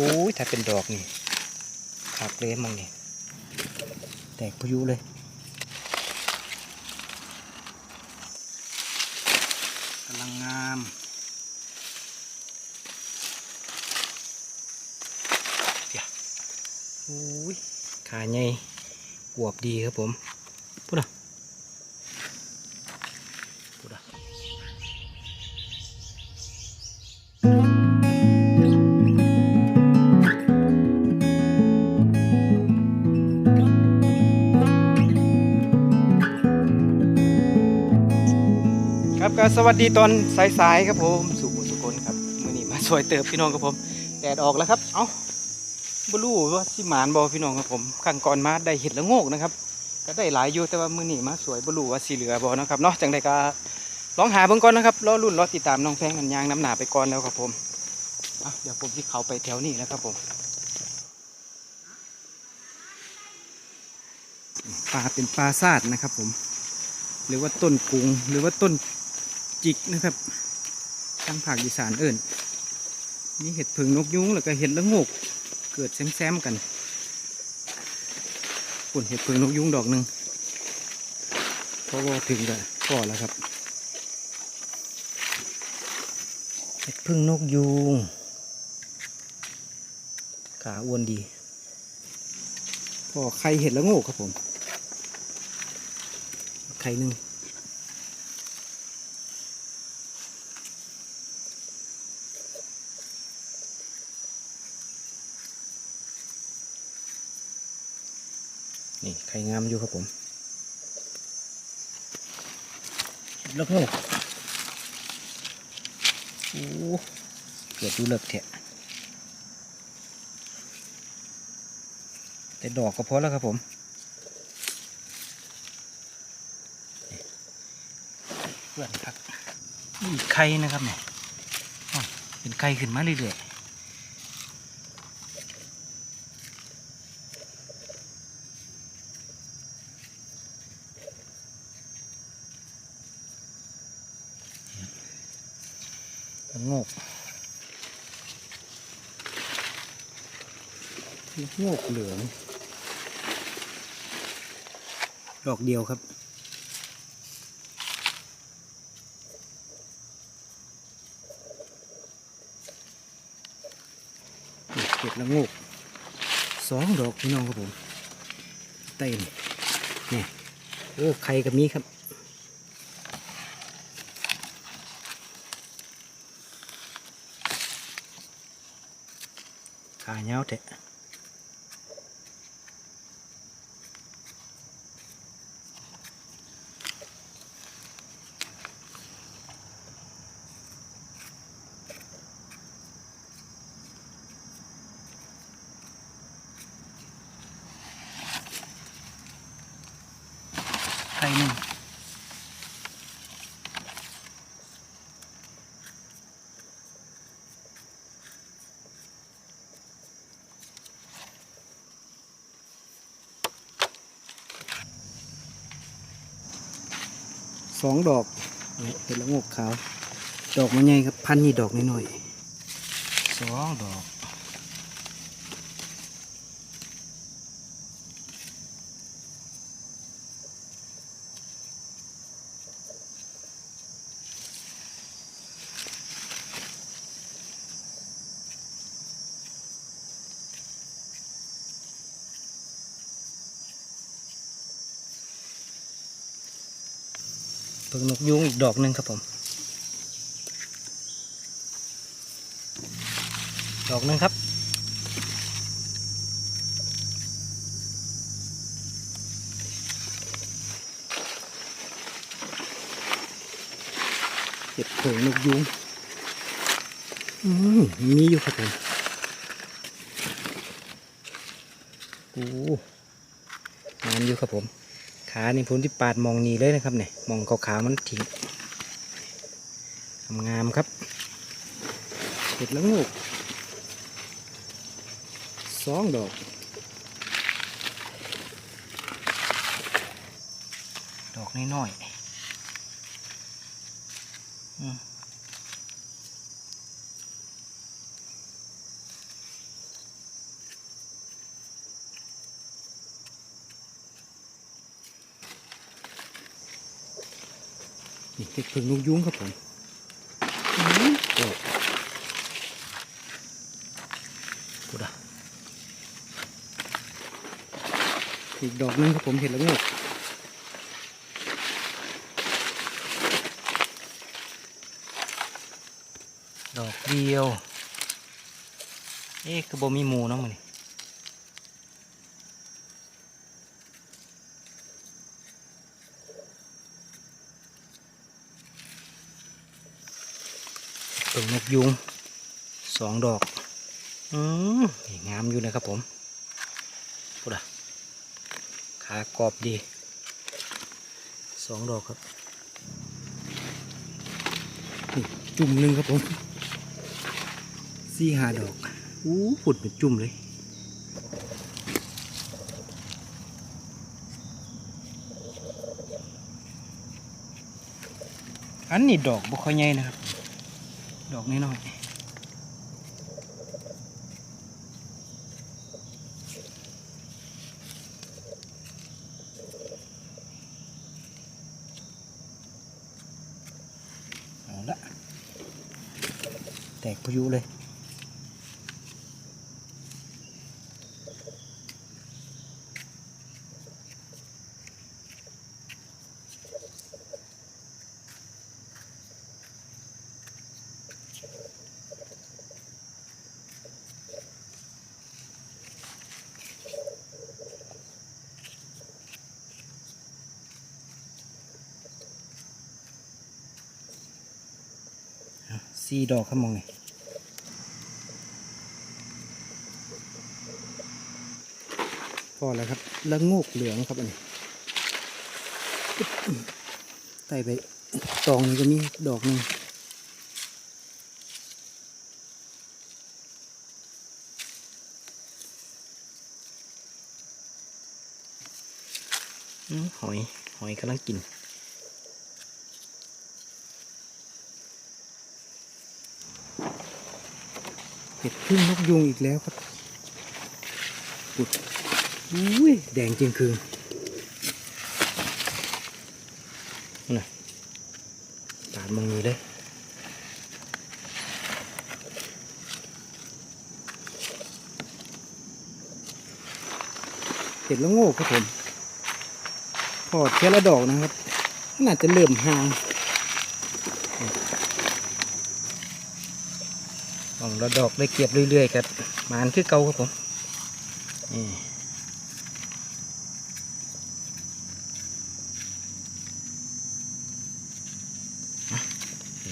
โอ้ยถ้าเป็นดอกนี่ขักเลยมองนี่แตกพายุเลยกำลังงามเดี๋ยวโอ้ยขาใหญ่อวบดีครับผมพูดนะพู สวัสดีตอนสายๆครับผมสุขุสุคนครับมื่อนี้มาสวยเติบพี่น้องครับผมแดดออกแล้วครับ เอ้าบรู้ว่าสิหมานบอพี่น้องครับผมข้งก่อนมาได้เห็ดละโงกนะครับ ก็ได้หลายอยู่แต่ว่ามื่อนี้มาสวยบรู้ว่าสีเหลือบอนะครับเนาะจังใดก็ลองหาเบิ่งก่อนนะครับรอรุ่นรอติดตามน้องแพงกันยางน้ำหนาไปก่อนแล้วครับผมเดี๋ยวผมที่เขาไปแถวนี้แล้วครับผมปลาเป็นปลาซาดนะครับผม หรือว่าต้นกุงหรือว่าต้น จิกนะครับทางภาคอีสานเอิญนี่เห็ดผึ่งนกยุงแล้วก็เห็ดละงกเกิดแซมๆกันปุ่นเห็ดผึ่งนกยุงดอกหนึ่งพอว่าถึงก็พอแล้วครับเห็ดผึ่งนกยุงขาอ้วนดีพอไข่เห็ดละงกครับผมไข่หนึ่ง นี่ไข่งามอยู่ครับผมแล้วก็โอ้เกิดดูเลิกเถอะแต่ดอกก็พอแล้วครับผมเพื่อนครับนี่ไข่นะครับเนี่ยเป็นไข่ขึ้นมาเรื่อยๆละโงกละ โงกเหลือง ดอกเดียวครับเก็บละงกสองดอกพี่น้องครับผมเต้นนี่โอ้ไข่กับมีครับขาเงาวเตะ สองดอกเป็นละงกขาว ดอกมันใหญ่ครับพันนี่ดอกน้อยๆสองดอก กยุงอีกดอกหนึ่งครับผม ดอกหนึ่งครับ เก็บเผงนกยุงอืมมีอยู่ครับผมโอ้งามอยู่ครับผม ขานี่ผมที่ปาดมองนี่เลยนะครับเนี่ยมองขาวๆมันทิ้งงามครับเห็ดละงูกสองดอกดอกน้อยๆ ห็ดผึ่งนกยุ้งครับผมอืมดอกกูดะอีกดอกนึงครับผมเห็ดละโงกดอกเดียว เอ๊ะคือบ่มีหมูเนาะมันนี่ ต้นกยุงสองดอก อืมงามอยู่นะครับผมพูดอะขากรอบดีสองดอกครับจุ่มหนึ่งครับผมสี่หาดอก อู้ฝุ่นเป็นจุ่มเลยอันนี้ดอกบ่ค่อยใหญ่นะครับ ดอกน้อยๆเอาละแตกพายุเลย สี่ดอกครับมองนี่พอแล้วครับแล้วงูกเหลืองครับอันนี้ไต่ไปตองนี้ก็มีดอกหนึ่งอืมหอย หอยกำลังกิน เห็ดพึ่งนกยุงอีกแล้วครับปุดอุ้ยแดงจริงคือน่ะตาดมองนี้เลยเห็ดละโง่ครับผมพอดแค่ละดอกนะครับ น่าจะเริ่มห่าง ลองระดอกได้เก็บเรื่อยๆครับมานคือเก่าครับผมนี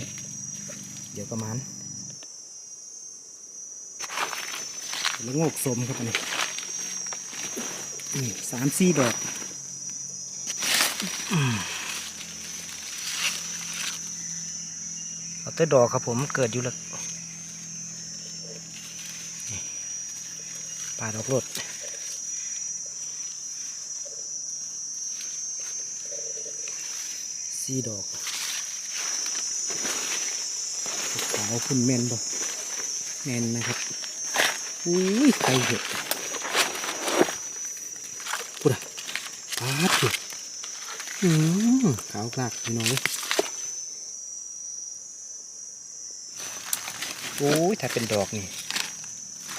่เดี๋ยวก็มันแล้วงอกสมครับอันนี้สามสี่ดอกเอาแต่ดอกครับผมเกิดอยู่แล้ว ปลาดอกรดสี่ดอกขาวคุณแมนบ่แมนนะครับอุ้ยไข่เห็ดปุ๊ดปาดอยู่อืมขาวกลากพี่น้องเลยโอ้ยถ้าเป็นดอกนี่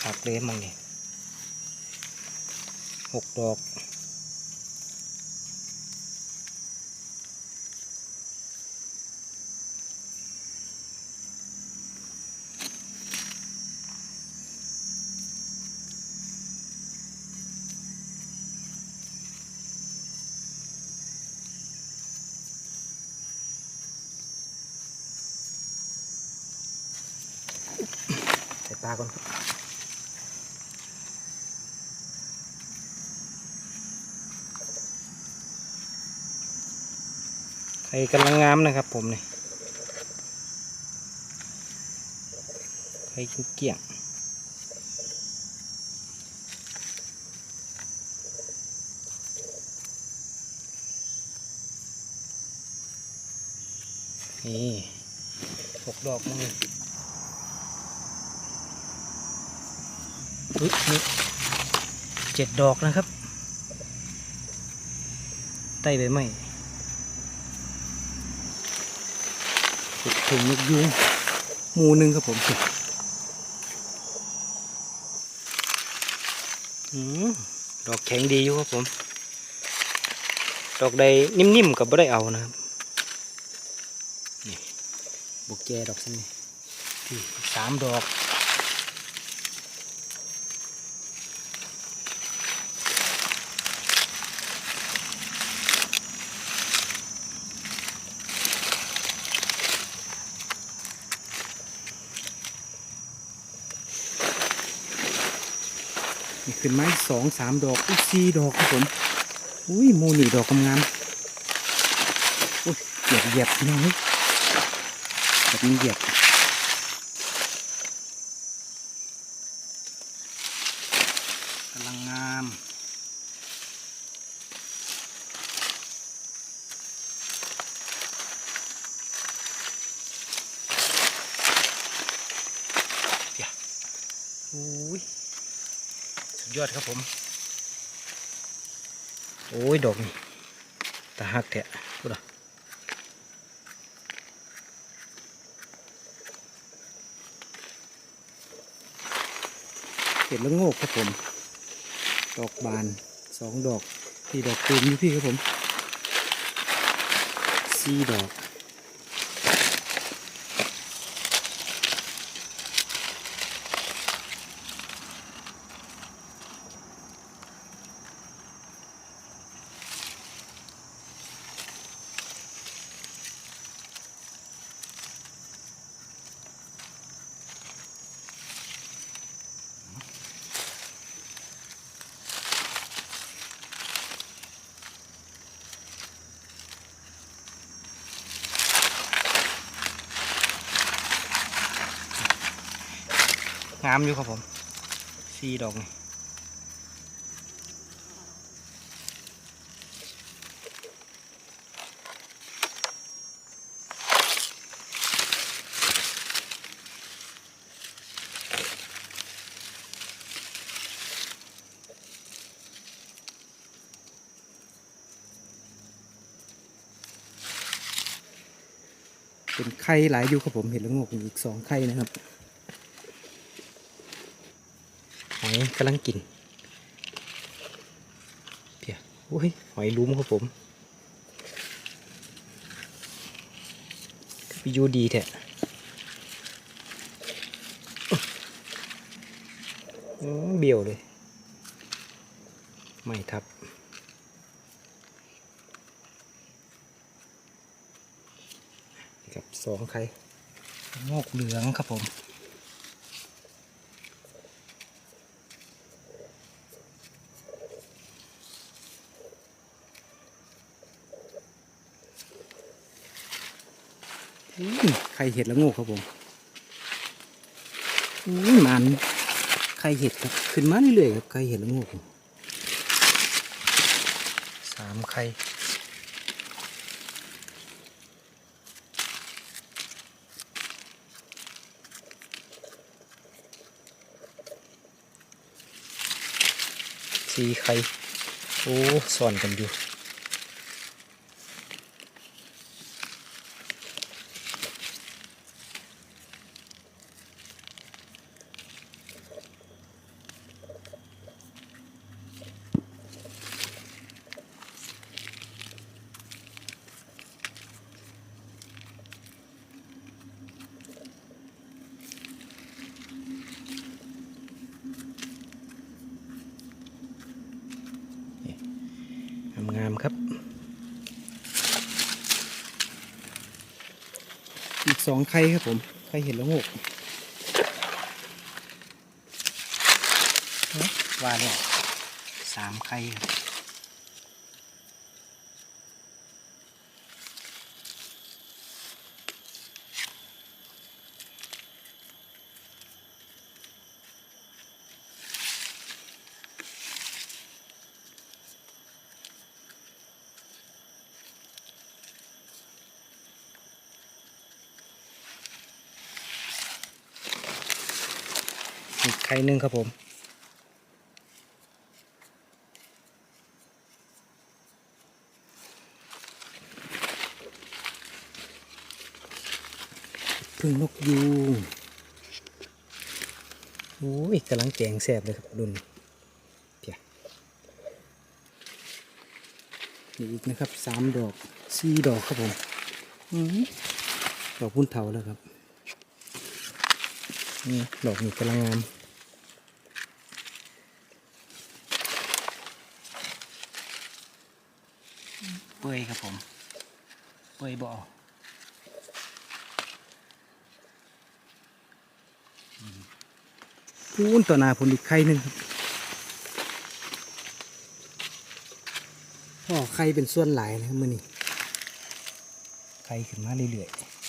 ขักเลยมองนี่ หกดอกใส่ปลาก่อนครับ ไข่กำลังงามนะครับผมนี่ไข่เกี่ยงนี่หกดอกมั้งอุ๊ยนี่เจ็ดดอกนะครับไต่ใบไม้ เห็ดเข่งนกยุงหมูหนึ่งครับผมอืมดอกแข็งดีอยู่ครับผม ดอกใดนิ่มๆกับไม่ได้เอานะครับนี่บุกแจดอกสินี่ที่สามดอก ขึ้นไม้สองสามดอกอุ้ยสี่ดอกครับผมอุ้ยโมูนี่ดอกกำงามอุ้ยเหยียบเหยียบน้องเฮ้ยแบบนี้เหยียบกำลังงามเดี๋ยวอุ้ย สุดยอด ครับผม โอ้ย ดอกนี่ตาหักแทะพูดอะเห็ดละโงกครับผม ดอกบานสองดอกที่ดอกตูมนี่พี่ครับผมสี่ดอกามอยู่ครับผมสี่ดอกนี่เป็นไข่หลายอยู่ครับผมเห็นแล้วงอกอีกสองไข่นะครับ หอย กำลังกินเดี๋ยวโอ้ยหอยลุ้มครับผมวิวดีแท้เบี้ยวเลย ไม่ทับกับสองไข่งอกเหลืองครับผม อืม ไข่เห็ดละโงูครับผมอืมมันไข่เห็ดครับขึ้นมาเรื่อยๆครับไข่เห็ดละโงูสามไข่สี่ไข่โอ้ซ่อนกันอยู่ สองไข่ครับผมไข่เห็ดละงกเอ๊ะว่าเนี่ยสามไข่ อีกไข่หนึ่งครับผม พึ่งนกยูงโอ้ยกำลังแจงแสบเลยครับดุนเพียอีกนะครับสามดอกสี่ดอกครับผมอดอกพุ่นเถาแล้วครับ นี่ดอกนี้กำลังงามเปื่อยครับผม เปื่อยบ่อพูนต่อหน้าผลอีกไข่หนึ่งครับพ่อไข่เป็นส่วนหลายนะครับมือนี้ไข่ขึ้นมาเรื่อยๆ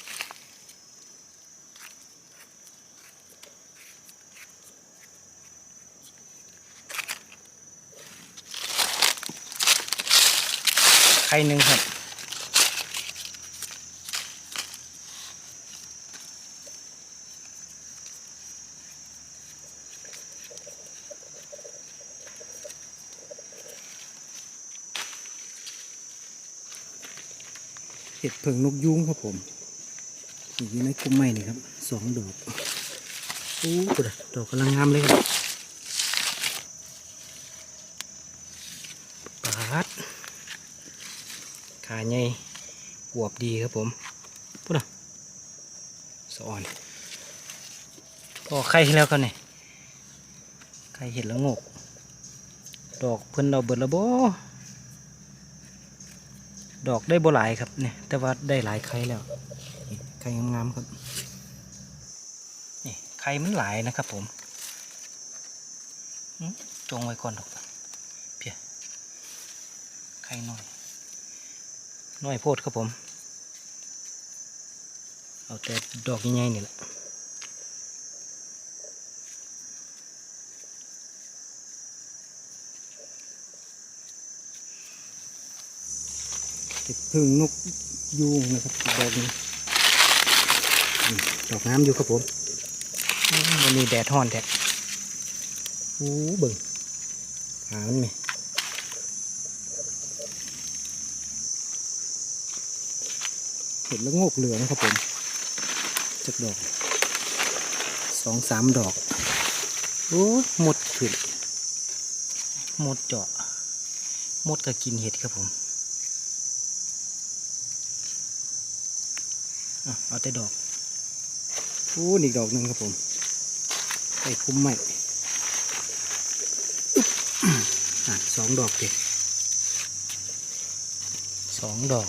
ข่หนึ่งครับ เห็ดเผิงนกยุงครับผมอยู่ในกลุ่มไม้นี่ครับสองดอก โอ้ดอกกำลังงามเลยครับปาดขาใหญ่อวบ ดีครับผมพูดอะสอนพอไข่แล้วกันเนี่ยไข่เห็ดแล้วงก ดอกเพิ่นเราเบิดแล้วบ่ดอกได้บ่หลายครับเนี่ยแต่ว่าได้หลายไข่แล้วไข่งามๆครับนี่ไข่มันหลายนะครับผมจงไว้ก่อนดอกเพียไข่น้อยน้อยโพดครับผม เอาแต่ดอกใหญ่ๆนี่แหละเห็ดพึ่งนกยูงนะครับอีกดอกหนึงนี่ดอกน้ำอยู่ครับผมอื้อมันมีแดดฮ้อนแท้โอ้เบิ่งหามันไหมเห็ดแล้วงกเหลืองครับผม จักดอกสองสามดอก โอ้หมดขึ้นหมดเจาะหมดก็กินเห็ดครับผมเอาแต่ดอกโอ้นี่อีกดอกหนึ่งครับผมใส่คุ้มใหม่อะสองดอกเด็สองดอก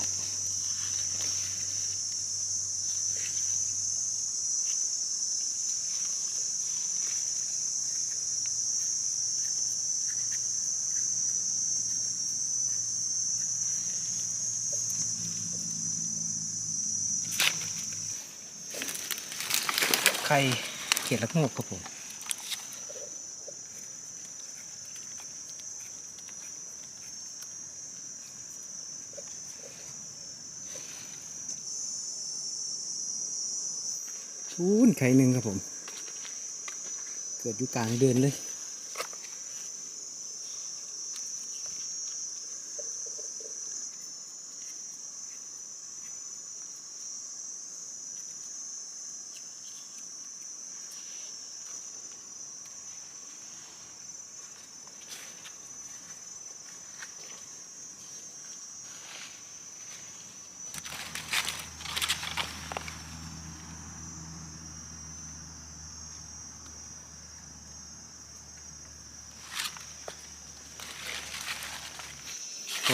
ไข่เขียดละงกครับผมชูนไข่หนึ่งครับผม เกิดอยู่กลางเดือนเลย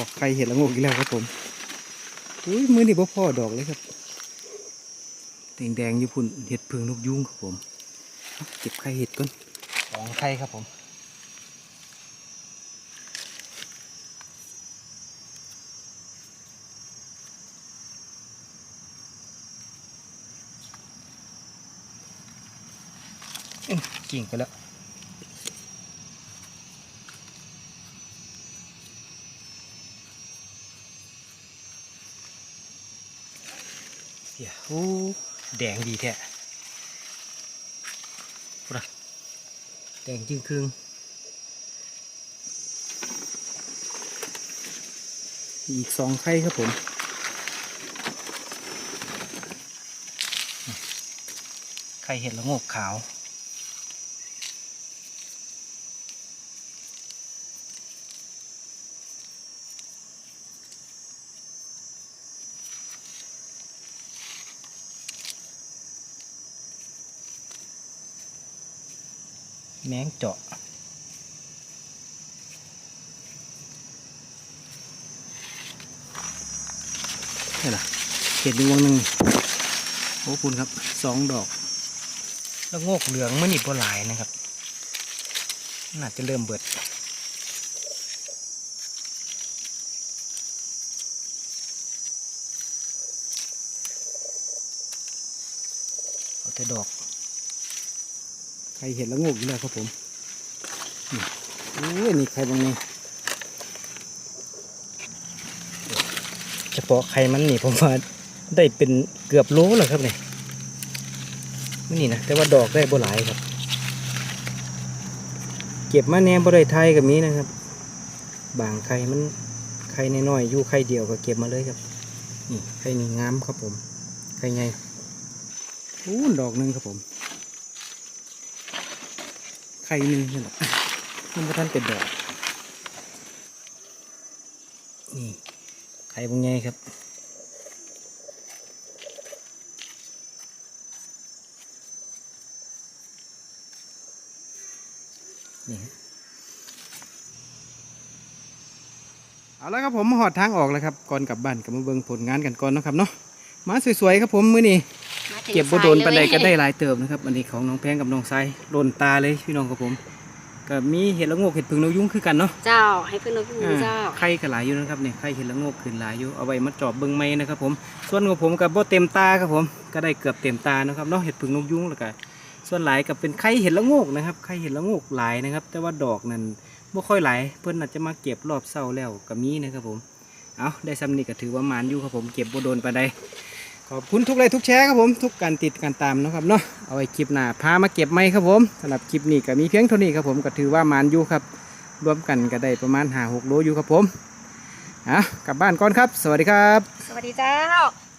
อกไข่เห็ดละงกอีกแล้วครับผมอุ้ยมือนี่บ่พ่อดอกเลยครับแดงแดงอยู่พุ่นเห็ดเพืองนกยุงครับผมเก็บไข่เห็ดก่อนสองไข่ครับผมกิ่งไปแล้ว ดี๋ยวโอ้แดงดีแท้พูดนะแดงจึงครึ่งอีกสองไข่ครับผมไข่เห็ดละงกขาว เจาะ นี่ล่ะเห็ดดวงหนึ่งโอ้คุณครับสองดอก แล้วโงกเหลืองมันอีกบ่หลายนะครับ น่าจะเริ่มเบิดเอาแต่ดอก ใครเห็นแล้วโงกอยู่แล้วครับผม อ้นี่ใครบางนี่เฉพาะไข่มันนี่ผมว่าได้เป็นเกือบโลแล้วครับเนี่ยนี่นะแต่ว่าดอกได้บ่หลายครับ เก็บมาแหนมบ่ได้ไทยกับนี้นะครับ บางไข่มันไข่น้อยๆอยู่ไข่เดียวก็เก็บมาเลยครับนี่ไข่นี่งามครับผมไข่ใหญ่โอ้ดอกหนึ่งครับผมไข่หนึ่งนี่แหละ มันบ่ทันเป็นดอกนี่ไข่บางใหญ่ครับนี่ฮะเอาละครับผมมาหอดทางออกแล้วครับก่อนกลับบ้านกับมาเบิ่งผลงานกันก่อนเนาะครับเนาะมาสวยๆครับผมมื้อนี้มาถึงเก็บบ่โดนปันใดก็ได้สายเลยหลายเติบนะครับ อันนี้ของน้องแพงกับน้องไซโดนตาเลยพี่น้องครับผม ก็มีเห็ดละโงกเห็ดพึ่งนกยุงคือกันเนาะเจ้าให้เพื่อนเราพูดอ่าเจ้าไข่ก็หลายอยู่นะครับเนี่ยไข่เห็ดละโงกขึ้นหลายอยู่เอาไว้มาจอบเบิ่งไม้นะครับผมส่วนของผมกับบ่เต็มตาครับผมก็ได้เกือบเต็มตานะครับเนาะเห็ดพึ่งนกยุงแล้วก็ส่วนหลายก็เป็นไข่เห็ดละโงกนะครับไข่เห็ดละโงกหลายนะครับ แต่ว่าดอกนั้นบ่ค่อยหลายเพิ่นอาจจะมาเก็บรอบเศร้าแล้วก็มีนะครับผมเอาได้ซ้ำนี่ก็ถือว่าหมานอยู่ครับผมเก็บบ่โดนปานใด ขอบคุณทุกไลค์ทุกแชร์ครับผม ทุกการติดการตามนะครับเนาะเอาไว้คลิปหน้าพามาเก็บไม้ครับผมสำหรับคลิปนี้ก็มีเพียงเท่านี้ครับผมก็ถือว่ามานอยู่ครับ รวมกันก็ได้ประมาณหาหกโลอยู่ครับผมอะกลับบ้านก่อนครับ สวัสดีครับ สวัสดีเจ้า